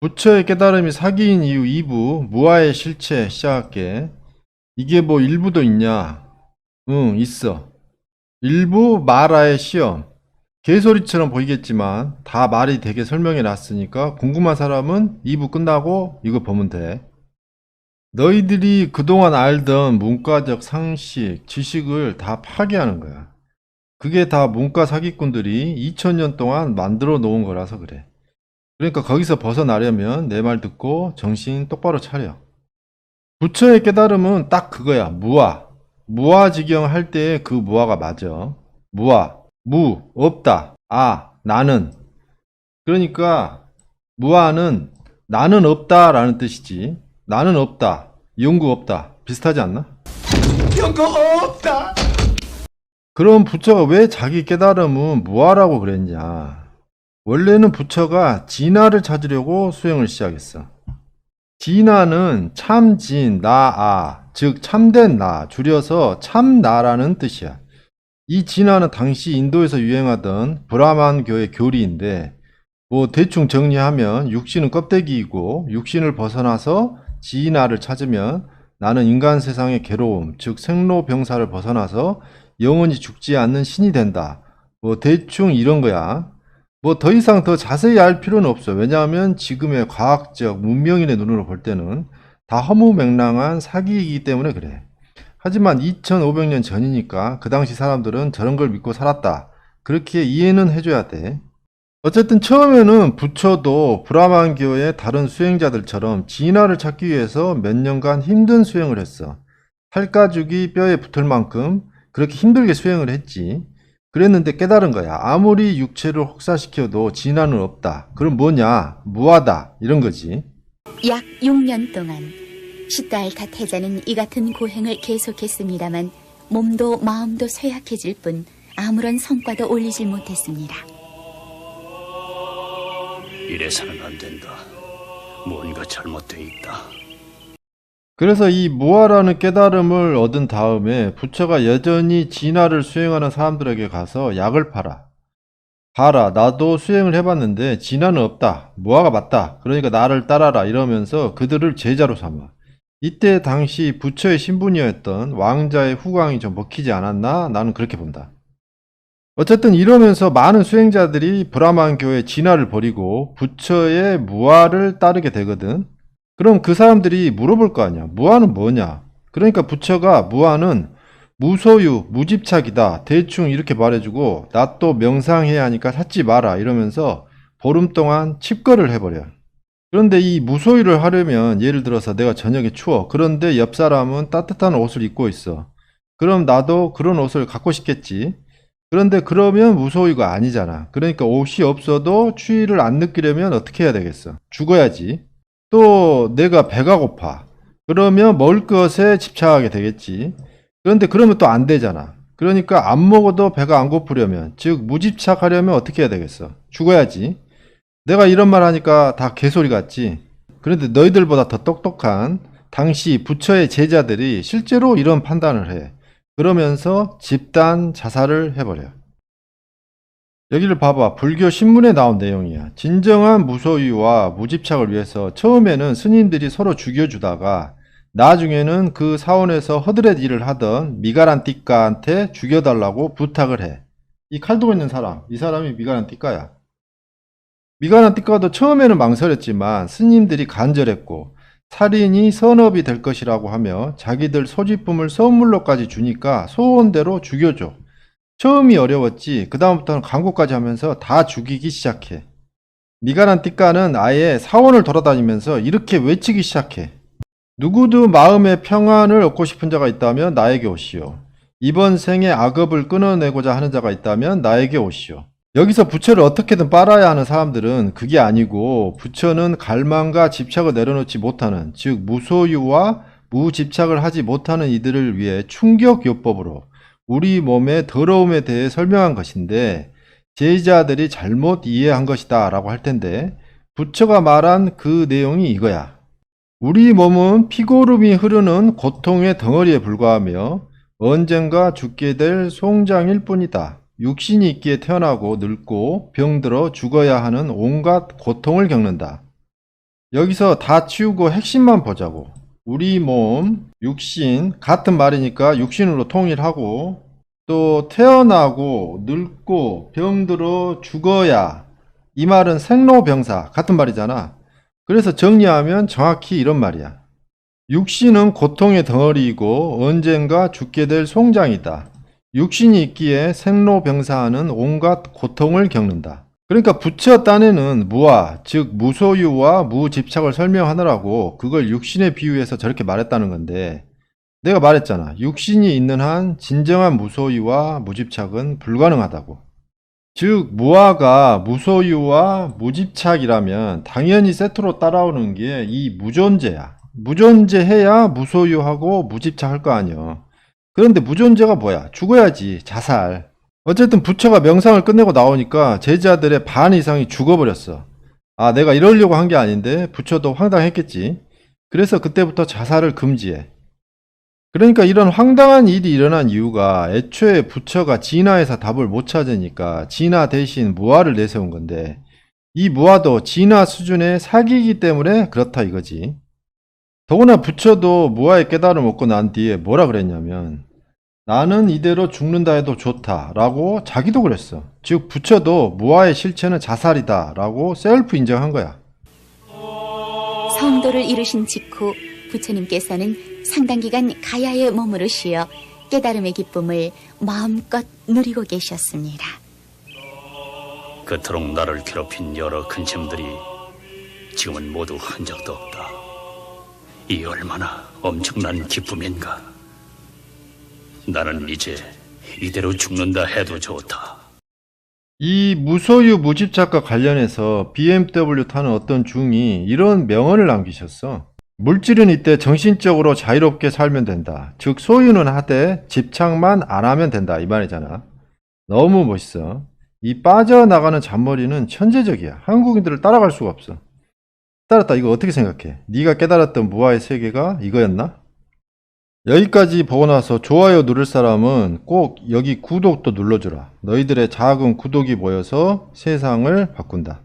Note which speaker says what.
Speaker 1: 부처의 깨달음이 사기인 이유 2부 무아의 실체 시작할게. 이게 뭐 일부도 있냐? 응, 있어. 일부 마라의 시험. 개소리처럼 보이겠지만 다 말이 되게 설명해 놨으니까 궁금한 사람은 2부 끝나고 이거 보면 돼. 너희들이 그동안 알던 문과적 상식, 지식을 다 파괴하는 거야. 그게 다 문과 사기꾼들이 2000년 동안 만들어 놓은 거라서 그래. 그러니까 거기서 벗어나려면 내 말 듣고 정신 똑바로 차려. 부처의 깨달음은 딱 그거야. 무아. 무아지경 할 때 그 무아가 맞아. 무아. 무. 없다. 아. 나는. 그러니까 무아는 나는 없다 라는 뜻이지. 나는 없다. 연구 없다. 비슷하지 않나?
Speaker 2: 연구 없다.
Speaker 1: 그럼 부처가 왜 자기 깨달음은 무아라고 그랬냐? 원래는 부처가 진화를 찾으려고 수행을 시작했어. 진화는 참진, 나아, 즉 참된 나, 줄여서 참나라는 뜻이야. 이 진화는 당시 인도에서 유행하던 브라만교의 교리인데, 뭐 대충 정리하면 육신은 껍데기이고 육신을 벗어나서 진화를 찾으면 나는 인간 세상의 괴로움, 즉 생로병사를 벗어나서 영원히 죽지 않는 신이 된다. 뭐 대충 이런 거야. 뭐 더 이상 더 자세히 알 필요는 없어. 왜냐하면 지금의 과학적 문명인의 눈으로 볼 때는 다 허무맹랑한 사기이기 때문에 그래. 하지만 2500년 전이니까 그 당시 사람들은 저런 걸 믿고 살았다. 그렇게 이해는 해줘야 돼. 어쨌든 처음에는 부처도 브라만교의 다른 수행자들처럼 진화를 찾기 위해서 몇 년간 힘든 수행을 했어. 팔가죽이 뼈에 붙을 만큼 그렇게 힘들게 수행을 했지. 그랬는데 깨달은 거야. 아무리 육체를 혹사시켜도 진화는 없다. 그럼 뭐냐? 무하다. 이런 거지.
Speaker 3: 약 6년 동안 시달타 태자는 이 같은 고행을 계속했습니다만 몸도 마음도 쇠약해질 뿐 아무런 성과도 올리질 못했습니다.
Speaker 2: 이래서는 안 된다. 뭔가 잘못돼 있다.
Speaker 1: 그래서 이 무아라는 깨달음을 얻은 다음에 부처가 여전히 진화를 수행하는 사람들에게 가서 약을 팔아. 봐라, 나도 수행을 해봤는데 진화는 없다. 무아가 맞다. 그러니까 나를 따라라. 이러면서 그들을 제자로 삼아. 이때 당시 부처의 신분이었던 왕자의 후광이 좀 먹히지 않았나? 나는 그렇게 본다. 어쨌든 이러면서 많은 수행자들이 브라만교의 진화를 버리고 부처의 무아를 따르게 되거든. 그럼 그 사람들이 물어볼 거 아니야. 무아는 뭐냐? 그러니까 부처가 무아는 무소유, 무집착이다. 대충 이렇게 말해주고 나 또 명상해야 하니까 찾지 마라. 이러면서 보름 동안 칩거를 해버려. 그런데 이 무소유를 하려면 예를 들어서 내가 저녁에 추워. 그런데 옆 사람은 따뜻한 옷을 입고 있어. 그럼 나도 그런 옷을 갖고 싶겠지. 그런데 그러면 무소유가 아니잖아. 그러니까 옷이 없어도 추위를 안 느끼려면 어떻게 해야 되겠어? 죽어야지. 또 내가 배가 고파. 그러면 먹을 것에 집착하게 되겠지. 그런데 그러면 또 안 되잖아. 그러니까 안 먹어도 배가 안 고프려면, 즉 무집착하려면 어떻게 해야 되겠어? 죽어야지. 내가 이런 말 하니까 다 개소리 같지. 그런데 너희들보다 더 똑똑한 당시 부처의 제자들이 실제로 이런 판단을 해. 그러면서 집단 자살을 해버려. 여기를 봐봐. 불교 신문에 나온 내용이야. 진정한 무소유와 무집착을 위해서 처음에는 스님들이 서로 죽여주다가 나중에는 그 사원에서 허드렛 일을 하던 미가란 띠까한테 죽여달라고 부탁을 해. 이칼 들고 있는 사람, 이 사람이 미가란 띠까야. 미가란 띠까도 처음에는 망설였지만 스님들이 간절했고 살인이 선업이 될 것이라고 하며 자기들 소지품을 선물로까지 주니까 소원대로 죽여줘. 처음이 어려웠지 그 다음부터는 광고까지 하면서 다 죽이기 시작해. 미가란 띠까는 아예 사원을 돌아다니면서 이렇게 외치기 시작해. 누구도 마음의 평안을 얻고 싶은 자가 있다면 나에게 오시오. 이번 생에 악업을 끊어내고자 하는 자가 있다면 나에게 오시오. 여기서 부처를 어떻게든 빨아야 하는 사람들은 그게 아니고 부처는 갈망과 집착을 내려놓지 못하는 즉 무소유와 무집착을 하지 못하는 이들을 위해 충격요법으로 우리 몸의 더러움에 대해 설명한 것인데 제자들이 잘못 이해한 것이다 라고 할 텐데 부처가 말한 그 내용이 이거야. 우리 몸은 피고름이 흐르는 고통의 덩어리에 불과하며 언젠가 죽게 될 송장일 뿐이다. 육신이 있기에 태어나고 늙고 병들어 죽어야 하는 온갖 고통을 겪는다. 여기서 다 치우고 핵심만 보자고. 우리 몸, 육신, 같은 말이니까 육신으로 통일하고, 또 태어나고, 늙고, 병들어 죽어야. 이 말은 생로병사, 같은 말이잖아. 그래서 정리하면 정확히 이런 말이야. 육신은 고통의 덩어리이고 언젠가 죽게 될 송장이다. 육신이 있기에 생로병사하는 온갖 고통을 겪는다. 그러니까 부처 딴에는 무아, 즉 무소유와 무집착을 설명하느라고 그걸 육신에 비유해서 저렇게 말했다는 건데 내가 말했잖아. 육신이 있는 한 진정한 무소유와 무집착은 불가능하다고. 즉 무아가 무소유와 무집착이라면 당연히 세트로 따라오는 게 이 무존재야. 무존재해야 무소유하고 무집착할 거 아니야. 그런데 무존재가 뭐야? 죽어야지. 자살. 어쨌든 부처가 명상을 끝내고 나오니까 제자들의 반 이상이 죽어버렸어. 아, 내가 이러려고 한 게 아닌데 부처도 황당했겠지. 그래서 그때부터 자살을 금지해. 그러니까 이런 황당한 일이 일어난 이유가 애초에 부처가 진화에서 답을 못 찾으니까 진화 대신 무아를 내세운 건데 이 무아도 진화 수준의 사기이기 때문에 그렇다 이거지. 더구나 부처도 무아의 깨달음을 얻고 난 뒤에 뭐라 그랬냐면 나는 이대로 죽는다 해도 좋다 라고 자기도 그랬어. 즉 부처도 무아의 실체는 자살이다 라고 셀프 인정한 거야.
Speaker 3: 성도를 이루신 직후 부처님께서는 상당 기간 몸으로 쉬어 깨달음의 기쁨을 마음껏 누리고 계셨습니다.
Speaker 2: 그토록 나를 괴롭힌 여러 근심들이 지금은 모두 흔적도 없다. 이 얼마나 엄청난 기쁨인가. 나는 이제 이대로 죽는다 해도 좋다.
Speaker 1: 이 무소유 무집착과 관련해서 BMW 타는 어떤 중이 이런 명언을 남기셨어. 물질은 이때 정신적으로 자유롭게 살면 된다. 즉 소유는 하되 집착만 안 하면 된다 이 말이잖아. 너무 멋있어. 이 빠져나가는 잔머리는 천재적이야. 한국인들을 따라갈 수가 없어. 따랐다 이거 어떻게 생각해? 네가 깨달았던 무아의 세계가 이거였나? 여기까지 보고 나서 좋아요 누를 사람은 꼭 여기 구독도 눌러주라. 너희들의 작은 구독이 모여서 세상을 바꾼다.